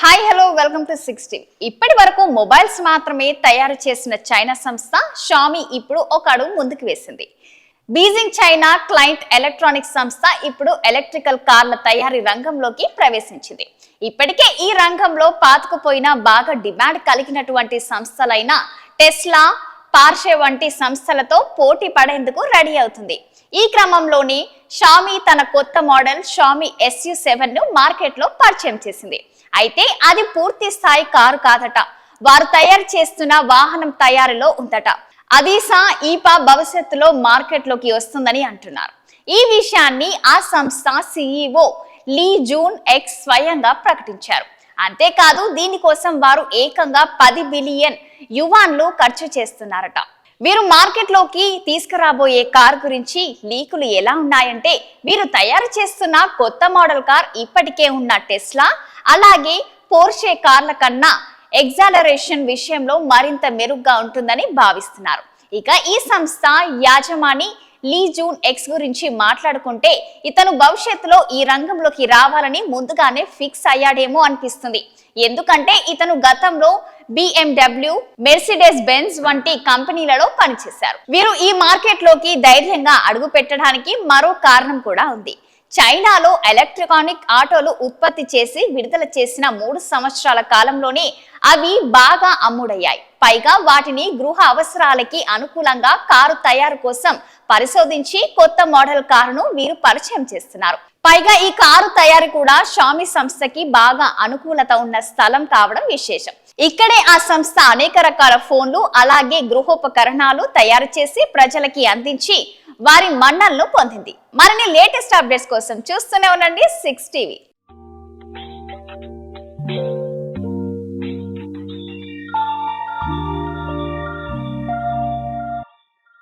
Hi hello welcome to sixty ఇప్పటి వరకు mobiles మాత్రమే తయారు చేసిన చైనా సంస్థ షామీ ఇప్పుడు ఒక అడుగు ముందుకు వేసింది. బీజింగ్ చైనా క్లయింట్ ఎలక్ట్రానిక్స్ సంస్థ ఇప్పుడు ఎలక్ట్రికల్ కార్ల తయారీ రంగంలోకి ప్రవేశించింది. ఇప్పటికే ఈ రంగంలో పాతుకుపోయిన బాగా డిమాండ్ కలిగినటువంటి సంస్థలైన టెస్లా పార్షే వంటి సంస్థలతో పోటీ పడేందుకు రెడీ అవుతుంది. ఈ క్రమంలోని షామీ తన కొత్త మోడల్ షామీ ఎస్యు సెవెన్ను మార్కెట్లో పరిచయం చేసింది. అయితే అది పూర్తి స్థాయి కారు కాదట. వారు తయారు చేస్తున్న వాహనం తయారీలో ఉందట. అదీసా ఈపా భవిష్యత్తులో మార్కెట్లోకి వస్తుందని అంటున్నారు. ఈ విషయాన్ని ఆ సంస్థ సిఇఓ లీ జూన్ ఎక్స్ స్వయంగా ప్రకటించారు. అంతేకాదు దీనికోసం వారు ఏకంగా పది బిలియన్ యువాన్లు ఖర్చు చేస్తున్నారట. వీరు మార్కెట్లోకి తీసుకురాబోయే కార్ గురించి లీకులు ఎలా ఉన్నాయంటే వీరు తయారు చేస్తున్న కొత్త మోడల్ కార్ ఇప్పటికే ఉన్న టెస్లా అలాగే పోర్షే కార్ల కన్నా ఎగ్జాలరేషన్ విషయంలో మరింత మెరుగ్గా ఉంటుందని భావిస్తున్నారు. ఇక ఈ సంస్థ యాజమాని లీ జూన్ ఎక్స్ గురించి మాట్లాడుకుంటే ఇతను భవిష్యత్తులో ఈ రంగంలోకి రావాలని ముందుగానే ఫిక్స్ అయ్యాడేమో అనిపిస్తుంది. ఎందుకంటే ఇతను గతంలో బిఎండబ్ల్యూ మెర్సిడెస్ బెన్స్ వంటి కంపెనీలలో పనిచేశారు. వీరు ఈ మార్కెట్లోకి ధైర్యంగా అడుగు పెట్టడానికి మరో కారణం కూడా ఉంది. చైనాలో ఎలక్ట్రానిక్ ఆటోలు ఉత్పత్తి చేసి విడుదల చేసిన మూడు సంవత్సరాల కాలంలోనే అవి బాగా అమ్ముడయ్యాయి. పైగా వాటిని గృహ అవసరాలకి అనుకూలంగా కారు తయారు కోసం పరిశోధించి కొత్త మోడల్ కారును వీరు పరిచయం చేస్తున్నారు. పైగా ఈ కారు తయారు కూడా షామి సంస్థకి బాగా అనుకూలత ఉన్న స్థలం కావడం విశేషం. ఇక్కడే ఆ సంస్థ అనేక రకాల ఫోన్లు అలాగే గృహోపకరణాలు తయారు చేసి ప్రజలకి అందించి వారి మన్నలను పొందింది. మరిన్ని లేటెస్ట్ అప్డేట్స్ కోసం చూస్తూనే ఉండండి సిక్స్ టీవీ.